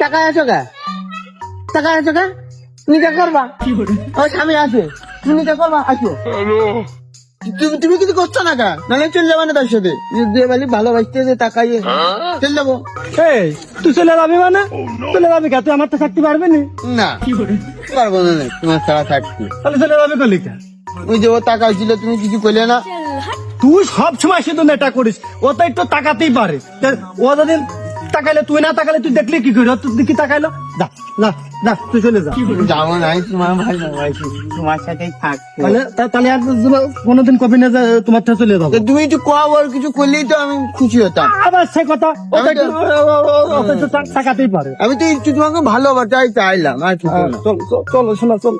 টাকা আছো কে? টাকা আছো কে? তুমি কে করবা? ও স্বামী আছে। তুমি কে করবা? আসো তুমি তুমি কিছু করছ না কা? নাহলে চলে যাবে না তার সাথে। বলি ভালোবাসতে যে টাকা ইয়ে চলে যাব। এই তুই চলে যাবি মানে? চলে যাবি কে? তুই আমার তো থাকতে পারবি না? না। পারব না তোমার ছাড়া থাকতে। তাহলে চলে যাবে কলি কে ওই যে ও তুমি কিছু করলে না। তুই সব সময় শুধু নেটা করিস। ও তো একটু তাকাতেই পারে। ও যদি তাকাইলে তুই না তাকালে তুই দেখলি কি করি? ও তুই কি তাকাইলো। যা না যা তুই চলে যা। যাব না আমি তোমার ভালোবাসি তোমার সাথেই থাকতে তাহলে তাহলে আর কোনোদিন কবি না যে তোমার থেকে চলে যাব। তুমি একটু কোয়া ওর কিছু করলেই তো আমি খুশি হতাম। আবার সে কথা তাকাতেই পারে। আমি তো একটু তোমাকে ভালোবাসাই চাইলাম আর কিছু হ্যাঁ, না চল চল- চলো শোনা চল।